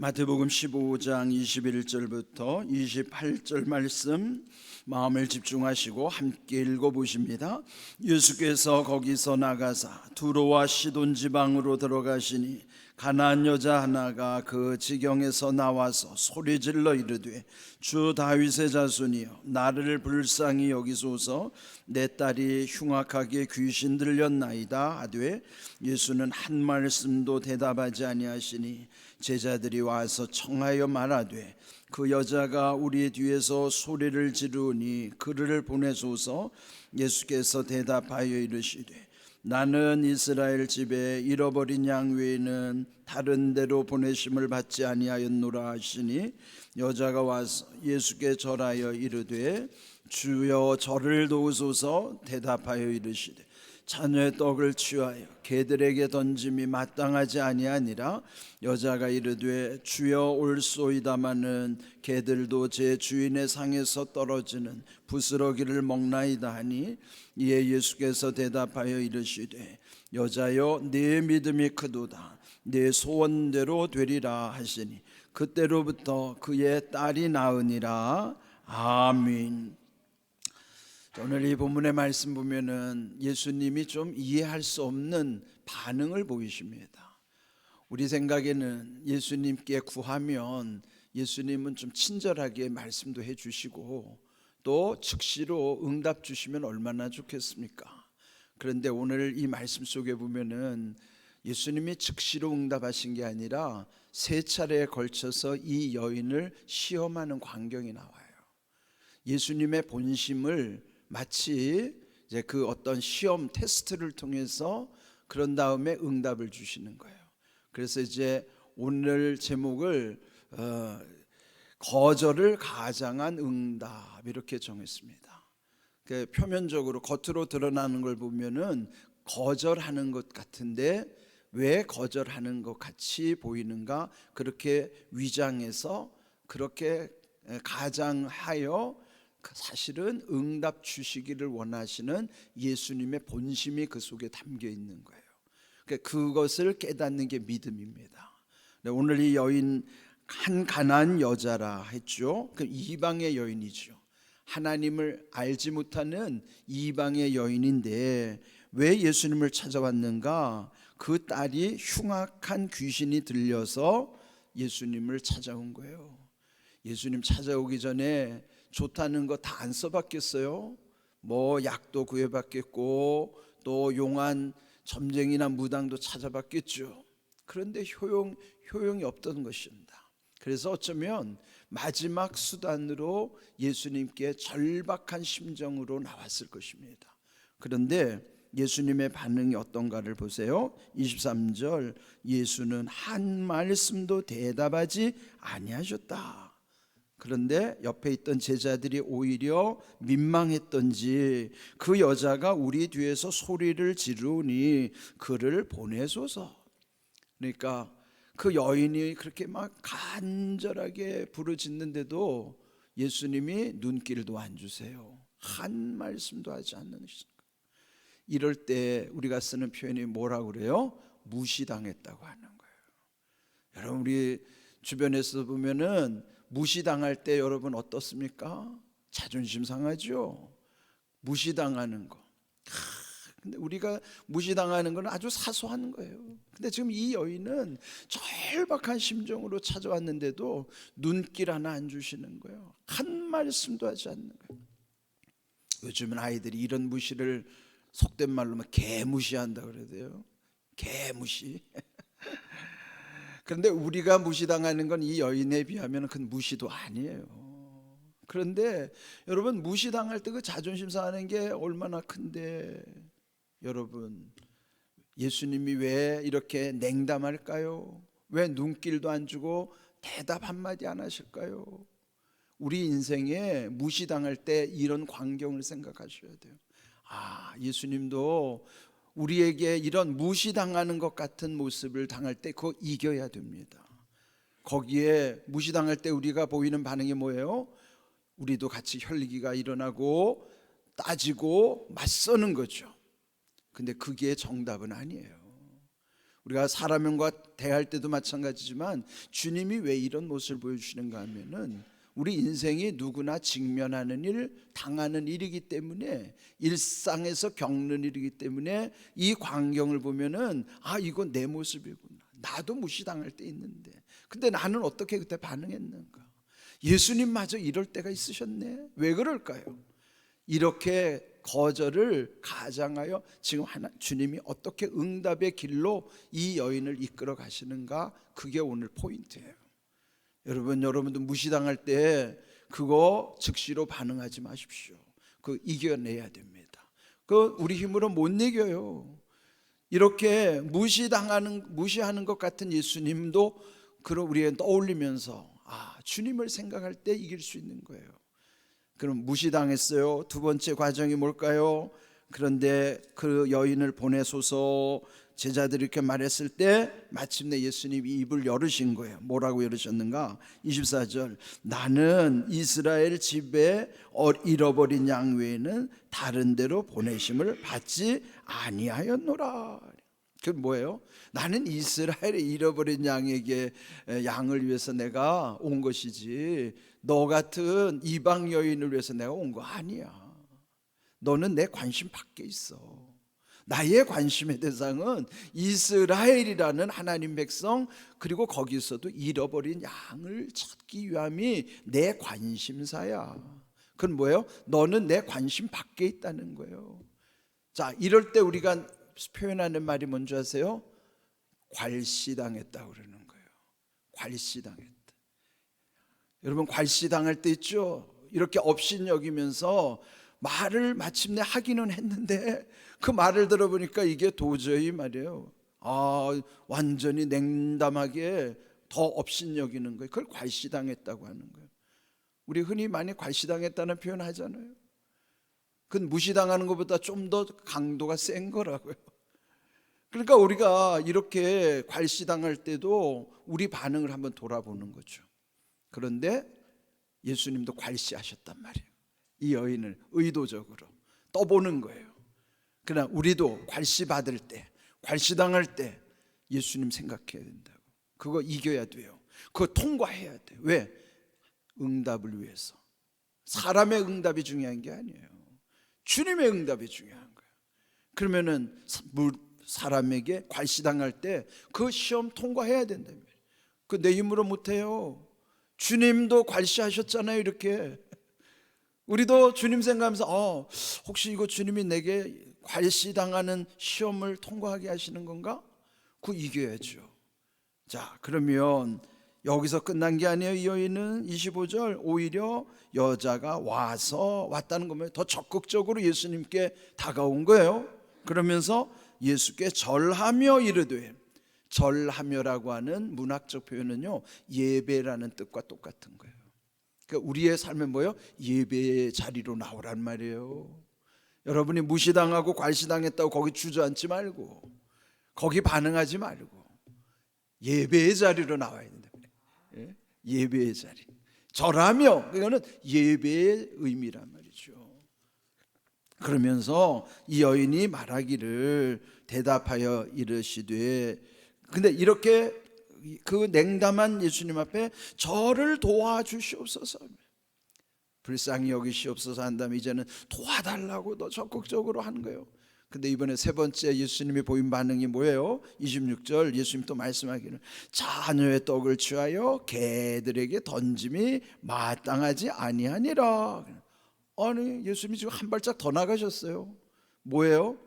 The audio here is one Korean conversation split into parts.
마태복음 15장 21절부터 28절 말씀 마음을 집중하시고 함께 읽어 보십니다. 예수께서 거기서 나가사 두로와 시돈 지방으로 들어가시니 가나안 여자 하나가 그 지경에서 나와서 소리질러 이르되 주 다윗의 자손이여 나를 불쌍히 여기소서. 내 딸이 흉악하게 귀신 들렸나이다 하되 예수는 한 말씀도 대답하지 아니하시니 제자들이 와서 청하여 말하되 그 여자가 우리 뒤에서 소리를 지르니 그를 보내소서. 예수께서 대답하여 이르시되 나는 이스라엘 집에 잃어버린 양 외에는 다른 데로 보내심을 받지 아니하였노라 하시니 여자가 와서 예수께 절하여 이르되 주여 저를 도우소서. 대답하여 이르시되 자녀의 떡을 취하여 개들에게 던짐이 마땅하지 아니하니라. 여자가 이르되 주여 올소이다마는 개들도 제 주인의 상에서 떨어지는 부스러기를 먹나이다 하니 이에 예수께서 대답하여 이르시되 여자여 네 믿음이 크도다. 네 소원대로 되리라 하시니 그때로부터 그의 딸이 나으니라. 아멘. 오늘 이 본문의 말씀 보면은 예수님이 좀 이해할 수 없는 반응을 보이십니다. 우리 생각에는 예수님께 구하면 예수님은 좀 친절하게 말씀도 해 주시고 또 즉시로 응답 주시면 얼마나 좋겠습니까? 그런데 오늘 이 말씀 속에 보면은 예수님이 즉시로 응답하신 게 아니라 세 차례에 걸쳐서 이 여인을 시험하는 광경이 나와요. 예수님의 본심을 마치 이제 그 어떤 시험 테스트를 통해서 그런 다음에 응답을 주시는 거예요. 그래서 이제 오늘 제목을 어, 거절을 가장한 응답 이렇게 정했습니다. 그 표면적으로 겉으로 드러나는 걸 보면은 거절하는 것 같은데 왜 거절하는 것 같이 보이는가 그렇게 위장해서 그렇게 가장하여 사실은 응답 주시기를 원하시는 예수님의 본심이 그 속에 담겨 있는 거예요. 그러니까 그것을 깨닫는 게 믿음입니다. 네, 오늘 이 여인 한 가난 여자라 했죠. 그 이방의 여인이죠. 하나님을 알지 못하는 이방의 여인인데 왜 예수님을 찾아왔는가? 그 딸이 흉악한 귀신이 들려서 예수님을 찾아온 거예요. 예수님 찾아오기 전에 좋다는 거 다 안 써봤겠어요? 뭐 약도 구해봤겠고 또 용한 점쟁이나 무당도 찾아봤겠죠. 그런데 효용 효용이 없던 것입니다. 그래서 어쩌면 마지막 수단으로 예수님께 절박한 심정으로 나왔을 것입니다. 그런데 예수님의 반응이 어떤가를 보세요. 23절 예수는 한 말씀도 대답하지 아니하셨다. 그런데 옆에 있던 제자들이 오히려 민망했던지 그 여자가 우리 뒤에서 소리를 지르니 그를 보내소서. 그러니까 그 여인이 그렇게 막 간절하게 부르짖는데도 예수님이 눈길도 안 주세요. 한 말씀도 하지 않는 이럴 때 우리가 쓰는 표현이 뭐라고 그래요? 무시당했다고 하는 거예요. 여러분 우리 주변에서 보면은 무시당할 때 여러분 어떻습니까? 자존심 상하죠. 무시당하는 거. 근데 우리가 무시당하는 건 아주 사소한 거예요. 근데 지금 이 여인은 절박한 심정으로 찾아왔는데도 눈길 하나 안 주시는 거예요. 한 말씀도 하지 않는 거예요. 요즘은 아이들이 이런 무시를 속된 말로 개무시한다 그래야 돼요. 개무시. 그런데 우리가 무시당하는 건 이 여인에 비하면 그 무시도 아니에요. 그런데 여러분 무시당할 때 그 자존심 상하는 게 얼마나 큰데 여러분 예수님이 왜 이렇게 냉담할까요? 왜 눈길도 안 주고 대답 한마디 안 하실까요? 우리 인생에 무시당할 때 이런 광경을 생각하셔야 돼요. 아, 예수님도 우리에게 이런 무시당하는 것 같은 모습을 당할 때 그거 이겨야 됩니다. 거기에 무시당할 때 우리가 보이는 반응이 뭐예요? 우리도 같이 혈기가 일어나고 따지고 맞서는 거죠. 근데 그게 정답은 아니에요. 우리가 사람과 대할 때도 마찬가지지만 주님이 왜 이런 모습을 보여주시는가 하면은 우리 인생이 누구나 직면하는 일, 당하는 일이기 때문에 일상에서 겪는 일이기 때문에 이 광경을 보면은 아 이거 내 모습이구나. 나도 무시당할 때 있는데. 근데 나는 어떻게 그때 반응했는가? 예수님마저 이럴 때가 있으셨네. 왜 그럴까요? 이렇게 거절을 가장하여 지금 하나 주님이 어떻게 응답의 길로 이 여인을 이끌어 가시는가 그게 오늘 포인트예요. 여러분 여러분도 무시당할 때 그거 즉시로 반응하지 마십시오. 그 이겨내야 됩니다. 그 우리 힘으로 못 이겨요. 이렇게 무시당하는 무시하는 것 같은 예수님도 그런 우리에 떠올리면서 아 주님을 생각할 때 이길 수 있는 거예요. 그럼 무시당했어요. 두 번째 과정이 뭘까요? 그런데 그 여인을 보내소서 제자들이 이렇게 말했을 때 마침내 예수님이 입을 열으신 거예요. 뭐라고 열으셨는가? 24절. 나는 이스라엘 집에 어- 잃어버린 양 외에는 다른 데로 보내심을 받지 아니하였노라. 그 뭐예요? 나는 이스라엘의 잃어버린 양에게 에, 양을 위해서 내가 온 것이지 너 같은 이방 여인을 위해서 내가 온 거 아니야. 너는 내 관심 밖에 있어. 나의 관심의 대상은 이스라엘이라는 하나님 백성 그리고 거기서도 잃어버린 양을 찾기 위함이 내 관심사야. 그건 뭐예요? 너는 내 관심 밖에 있다는 거예요. 자, 이럴 때 우리가 표현하는 말이 뭔지 아세요? 괄시당했다 그러는 거예요. 괄시당했다. 여러분 괄시당할 때 있죠. 이렇게 업신 여기면서 말을 마침내 하기는 했는데 그 말을 들어보니까 이게 도저히 말이에요. 아 완전히 냉담하게 더 업신 여기는 거예요. 그걸 괄시당했다고 하는 거예요. 우리 흔히 많이 괄시당했다는 표현 하잖아요. 그건 무시당하는 것보다 좀 더 강도가 센 거라고요. 그러니까 우리가 이렇게 괄시당할 때도 우리 반응을 한번 돌아보는 거죠. 그런데 예수님도 괄시하셨단 말이에요. 이 여인을 의도적으로 떠보는 거예요. 그러나 우리도 괄시 받을 때, 괄시 당할 때 예수님 생각해야 된다고. 그거 이겨야 돼요. 그거 통과해야 돼. 왜? 응답을 위해서. 사람의 응답이 중요한 게 아니에요. 주님의 응답이 중요한 거예요. 그러면은 사람에게 괄시당할 때 그 시험 통과해야 된다면 그내 힘으로 못해요. 주님도 괄시하셨잖아요. 이렇게 우리도 주님 생각하면서 어, 혹시 이거 주님이 내게 괄시당하는 시험을 통과하게 하시는 건가? 그 이겨야죠. 자, 그러면 여기서 끝난 게 아니에요. 이 여인은 25절 오히려 여자가 와서 왔다는 거면 더 적극적으로 예수님께 다가온 거예요. 그러면서 예수께 절하며 이르되 절하며라고 하는 문학적 표현은요 예배라는 뜻과 똑같은 거예요. 그러니까 우리의 삶에 뭐요? 예배의 자리로 나오란 말이에요. 여러분이 무시당하고 괄시당했다고 거기 주저앉지 말고 거기 반응하지 말고 예배의 자리로 나와야 된다. 예? 예배의 자리. 절하며 그거는 예배의 의미란 말이죠. 그러면서 이 여인이 말하기를 대답하여 이르시되 근데 이렇게 그 냉담한 예수님 앞에 저를 도와주시옵소서 불쌍히 여기시옵소서 한 다음에 이제는 도와달라고 더 적극적으로 하는 거예요 근데 이번에 세 번째 예수님이 보인 반응이 뭐예요? 26절 예수님 또 말씀하기를 자녀의 떡을 취하여 개들에게 던짐이 마땅하지 아니하니라 아니 예수님이 지금 한 발짝 더 나가셨어요 뭐예요?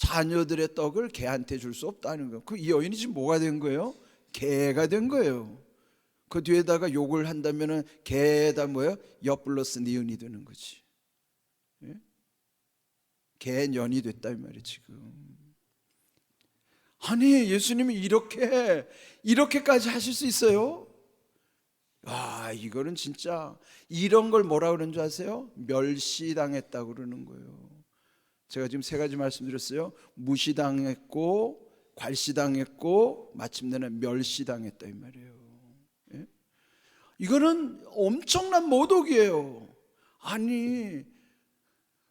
자녀들의 떡을 개한테 줄 수 없다는 거예요. 그이 여인이 지금 뭐가 된 거예요? 개가 된 거예요. 그 뒤에다가 욕을 한다면은 개에다 뭐예요? 엿 플러스 니은이 되는 거지. 예? 개년이 됐다 이 말이 지금. 아니 예수님이 이렇게 이렇게까지 하실 수 있어요? 아 이거는 진짜 이런 걸 뭐라 그러는 줄 아세요? 멸시당했다 고 그러는 거예요. 제가 지금 세 가지 말씀드렸어요. 무시당했고 괄시당했고 마침내는 멸시당했다 이 말이에요. 예? 이거는 엄청난 모독이에요. 아니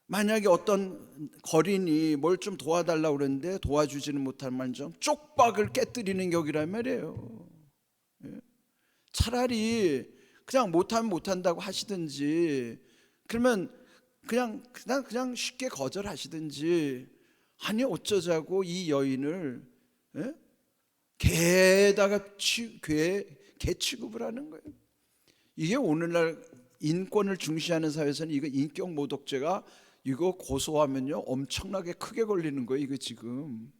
만약에 어떤 거린이 뭘 좀 도와달라고 그러는데 도와주지는 못할 만정 쪽박을 깨뜨리는 격이란 말이에요. 예? 차라리 그냥 못하면 못한다고 하시든지 그러면 그냥 그냥 그냥 쉽게 거절하시든지 아니 어쩌자고 이 여인을 예? 개에다가 취, 개, 개 취급을 하는 거예요. 이게 오늘날 인권을 중시하는 사회에서는 이거 인격 모독죄가 이거 고소하면요 엄청나게 크게 걸리는 거예요. 이거 지금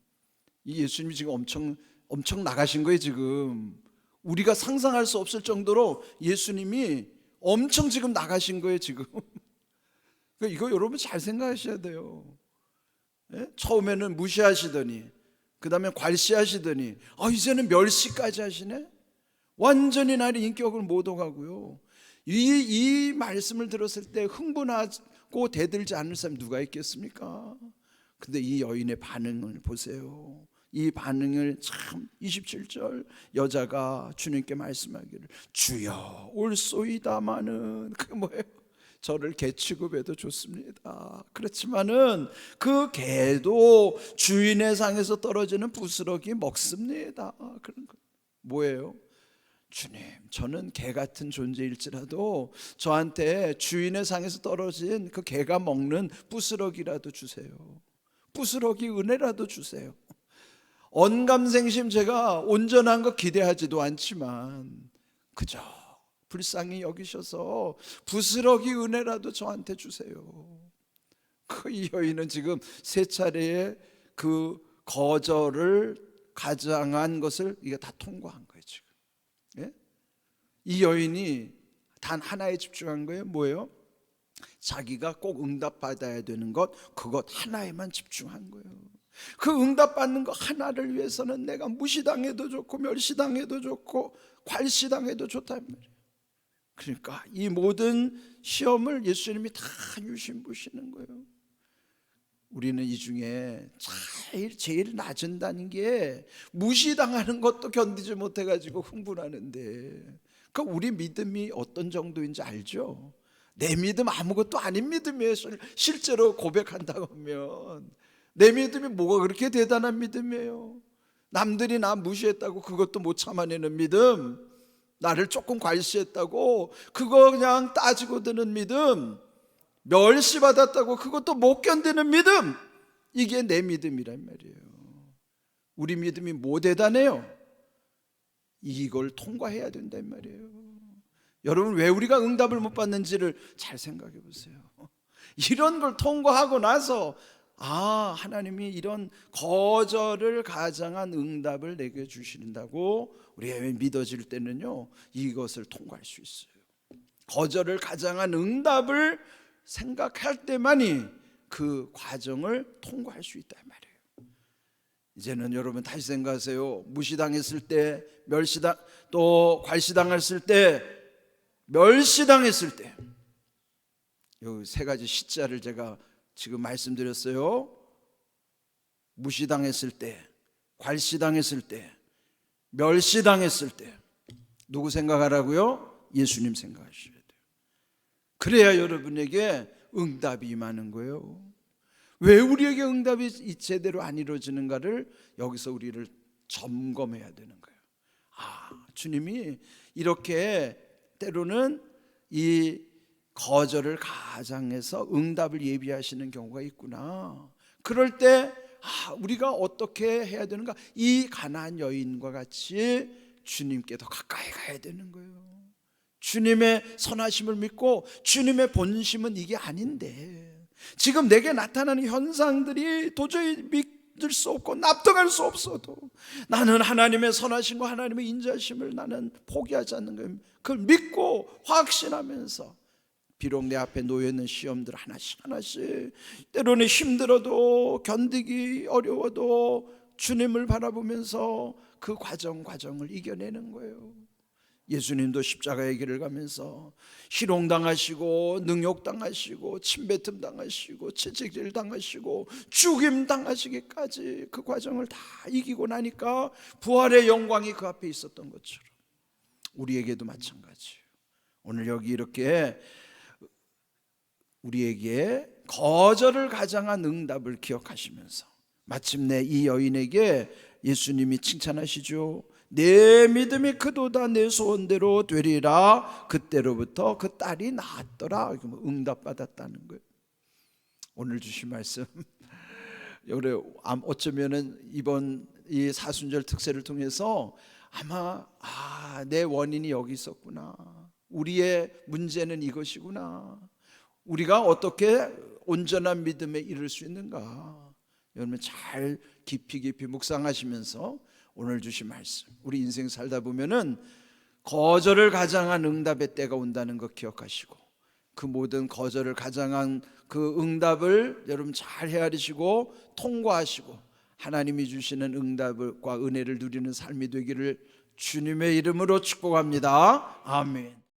이 예수님이 지금 엄청 엄청 나가신 거예요 지금 우리가 상상할 수 없을 정도로 예수님이 엄청 지금 나가신 거예요 지금. 그러니까 이거 여러분 잘 생각하셔야 돼요. 예? 처음에는 무시하시더니 그 다음에 괄시하시더니 아 이제는 멸시까지 하시네. 완전히 나를 인격을 모독하고요. 이, 이 말씀을 들었을 때 흥분하고 대들지 않을 사람 누가 있겠습니까? 근데 이 여인의 반응을 보세요. 이 반응을 참 27절 여자가 주님께 말씀하기를 주여 올소이다마는 그 뭐예요? 저를 개 취급해도 좋습니다. 그렇지만은 그 개도 주인의 상에서 떨어지는 부스러기 먹습니다. 그런 거 뭐예요? 주님, 저는 개 같은 존재일지라도 저한테 주인의 상에서 떨어진 그 개가 먹는 부스러기라도 주세요. 부스러기 은혜라도 주세요. 언감생심 제가 온전한 거 기대하지도 않지만 그저 불쌍히 여기셔서 부스러기 은혜라도 저한테 주세요. 그이 여인은 지금 세 차례의 그 거절을 가장한 것을 이게 다 통과한 거예요 지금. 예? 이 여인이 단 하나에 집중한 거예요. 뭐예요? 자기가 꼭 응답받아야 되는 것 그것 하나에만 집중한 거예요. 그 응답받는 거 하나를 위해서는 내가 무시당해도 좋고 멸시당해도 좋고 괄시당해도 좋단 말이에요. 그러니까 이 모든 시험을 예수님이 다 유심 보시는 거예요. 우리는 이 중에 제일 제일 낮은다는 게 무시당하는 것도 견디지 못해 가지고 흥분하는데 그 우리 믿음이 어떤 정도인지 알죠? 내 믿음 아무것도 아닌 믿음이에요. 실제로 고백한다고 하면 내 믿음이 뭐가 그렇게 대단한 믿음이에요? 남들이 나 무시했다고 그것도 못 참아내는 믿음, 나를 조금 괄시했다고 그거 그냥 따지고 드는 믿음, 멸시받았다고 그것도 못 견디는 믿음, 이게 내 믿음이란 말이에요. 우리 믿음이 뭐 대단해요? 이걸 통과해야 된단 말이에요. 여러분 왜 우리가 응답을 못 받는지를 잘 생각해 보세요. 이런 걸 통과하고 나서 아, 하나님이 이런 거절을 가장한 응답을 내게 주신다고 우리가 믿어질 때는요, 이것을 통과할 수 있어요. 거절을 가장한 응답을 생각할 때만이 그 과정을 통과할 수 있단 말이에요. 이제는 여러분 다시 생각하세요. 무시당했을 때, 멸시당, 또 괄시당했을 때, 멸시당했을 때, 이세 가지 시자를 제가 지금 말씀드렸어요. 무시당했을 때, 괄시당했을 때, 멸시당했을 때 누구 생각하라고요? 예수님 생각하셔야 돼요. 그래야 여러분에게 응답이 임하는 거예요. 왜 우리에게 응답이 제대로 안 이루어지는가를 여기서 우리를 점검해야 되는 거예요. 아, 주님이 이렇게 때로는 이 거절을 가장해서 응답을 예비하시는 경우가 있구나. 그럴 때 아, 우리가 어떻게 해야 되는가? 이 가난한 여인과 같이 주님께 더 가까이 가야 되는 거예요. 주님의 선하심을 믿고 주님의 본심은 이게 아닌데 지금 내게 나타나는 현상들이 도저히 믿을 수 없고 납득할 수 없어도 나는 하나님의 선하심과 하나님의 인자심을 나는 포기하지 않는 거예요. 그걸 믿고 확신하면서 비록 내 앞에 놓여 있는 시험들 하나씩 하나씩 때로는 힘들어도 견디기 어려워도 주님을 바라보면서 그 과정 과정을 이겨내는 거예요. 예수님도 십자가의 길을 가면서 희롱당하시고 능욕당하시고 침뱉음 당하시고 채찍질 당하시고 죽임 당하시기까지 그 과정을 다 이기고 나니까 부활의 영광이 그 앞에 있었던 것처럼 우리에게도 마찬가지예요. 오늘 여기 이렇게 우리에게 거절을 가장한 응답을 기억하시면서 마침내 이 여인에게 예수님이 칭찬하시죠. 내 믿음이 크도다 내 소원대로 되리라. 그때로부터 그 딸이 나았더라. 이거 뭐 응답받았다는 거예요. 오늘 주신 말씀 암- 어쩌면은 이번 이 사순절 특세를 통해서 아마 아 내 원인이 여기 있었구나. 우리의 문제는 이것이구나. 우리가 어떻게 온전한 믿음에 이를 수 있는가? 여러분 잘 깊이 깊이 묵상하시면서 오늘 주신 말씀. 우리 인생 살다 보면은 거절을 가장한 응답의 때가 온다는 것 기억하시고 그 모든 거절을 가장한 그 응답을 여러분 잘 헤아리시고 통과하시고 하나님이 주시는 응답과 은혜를 누리는 삶이 되기를 주님의 이름으로 축복합니다. 아멘.